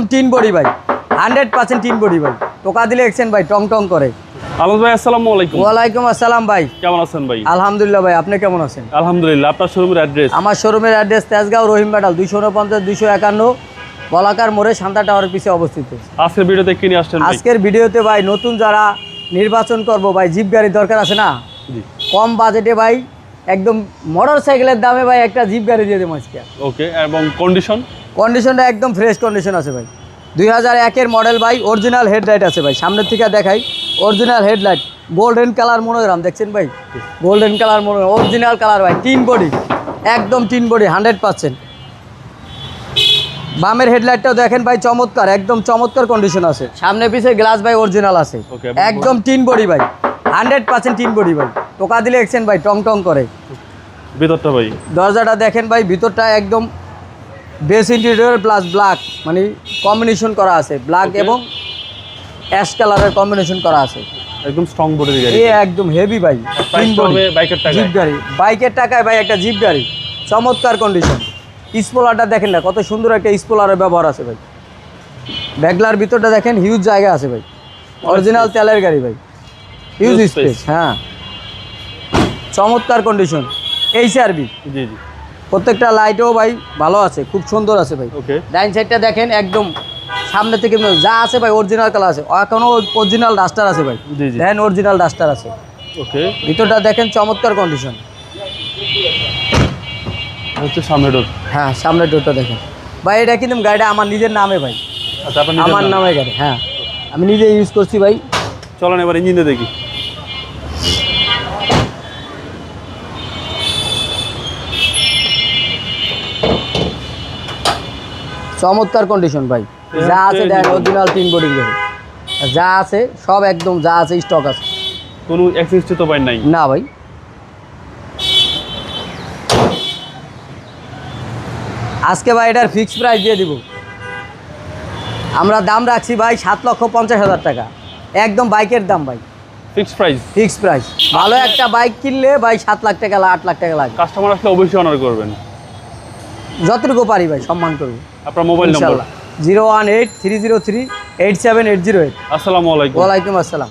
একদম tin body ভাই hundred percent tin body ভাই। টোকা দিলে এক্সেন ভাই টং টং করে। আলম ভাই আসসালামু আলাইকুম। ওয়ালাইকুম আসসালাম ভাই। কেমন আছেন ভাই? আলহামদুলিল্লাহ ভাই আপনি কেমন আছেন? আলহামদুলিল্লাহ আপনার শোরুমের অ্যাড্রেস আমার শোরুমের অ্যাড্রেস তেজগাঁও রহিম উনপঞ্চাশ দুইশো একান্ন বলাকার মোড়ে শান্তা টাওয়ারের পিছিয়ে অবস্থিত। আজকের ভিডিওতে কি নিয়ে আসছেন আজকের ভিডিওতে ভাই নতুন যারা নির্বাচন করব ভাই জিপ গাড়ির দরকার আছে না? কম বাজেটে ভাই একদম মোটর সাইকেলের দামে ভাই একটা জিপ গাড়ি দিয়ে দেবো আজকে। ওকে এবং কন্ডিশন কন্ডিশনটা একদম ফ্রেশ কন্ডিশন আছে ভাই। দুই হাজার একের মডেল ভাই অরিজিনাল হেডলাইট আছে ভাই। সামনের থেকে দেখাই original headlight golden colour monogram দেখছেন ভাই? Golden colour monogram original colour ভাই তিন বডি একদম তিন বডি হান্ড্রেড পার্সেন্ট বামের হেডলাইটটাও দেখেন ভাই চমৎকার একদম চমৎকার কন্ডিশন আছে। সামনে পিছে গ্লাস ভাই অরিজিনাল আছে। একদম তিন বডি ভাই। হান্ড্রেড পার্সেন্ট তিন বডি ভাই। টোকা দিলে এক্সেন ভাই টং টং করে। ভিতরটা ভাই? দরজাটা দেখেন ভাই ভিতরটা একদম বেস ইন্টেরিয়র প্লাস ব্ল্যাক মানে কম্বিনেশন করা আছে। ব্ল্যাক এবং অ্যাশ কালারের কম্বিনেশন করা আছে। একদম স্ট্রং বডির গাড়ি। এ একদম হেভি ভাই বাইকের টাকা জিপ গাড়ি। বাইকের টাকায় ভাই একটা জিপ গাড়ি। চমৎকার কন্ডিশন স্পোলারটা দেখেন না কত সুন্দর একটা স্পোলারের ব্যবহার আছে ভাই। ব্যাগলার ভিতরটা দেখেন হিউজ জায়গা আছে ভাই। অরিজিনাল তেলের গাড়ি ভাই। Huge স্পেস হ্যাঁ। চমৎকার কন্ডিশন এইচ আরবি জি জি। প্রত্যেকটা লাইটও ভাই ভালো আছে খুব সুন্দর আছে ভাই। ওকে ডাইন সাইডটা দেখেন একদম সামনে থেকে যা আছে ভাই অরিজিনাল কালার আছে। এখনও অরিজিনাল ডাস্টার আছে ভাই। জি জি। দেখেন অরিজিনাল ডাস্টার আছে। ওকে ভিতরটা দেখেন চমৎকার কন্ডিশন হচ্ছে সামনে ডোর হ্যাঁ সামনের ডোরটা দেখেন। ভাই এটা কিন্তু গাড়িটা আমার নিজের নামে ভাই। আচ্ছা আমার নামে। গাড়ি হ্যাঁ। আমি নিজে ইউজ করছি ভাই। চলেন এবার ইঞ্জিনটা দেখি। চমৎকার কন্ডিশন ভাই। যা আছে দেখেন অরিজিনাল তিন বডি গাড়ি যা আছে সব একদম যা আছে স্টক আছে। কোনো অ্যাক্সিস তো পাই নাই? না ভাই। আজকে ভাই এটার ফিক্সড প্রাইস দিয়ে দিব। আমরা দাম রাখছি ভাই সাত লক্ষ পঞ্চাশ হাজার টাকা। একদম বাইকের দাম ভাই। ফিক্সড প্রাইস ফিক্সড প্রাইস ভালো একটা বাইক কিনলে ভাই সাত লাখ টাকা আট লাখ টাকা লাগে। কাস্টমার আসলে অবশ্যই অনার করবেন। যতটুকু পারি ভাই সম্মান করব। আপনার mobile number? Zero one eight three zero three eight seven eight zero eight. আসসালামু আলাইকুম। ওয়ালাইকুম আসসালাম।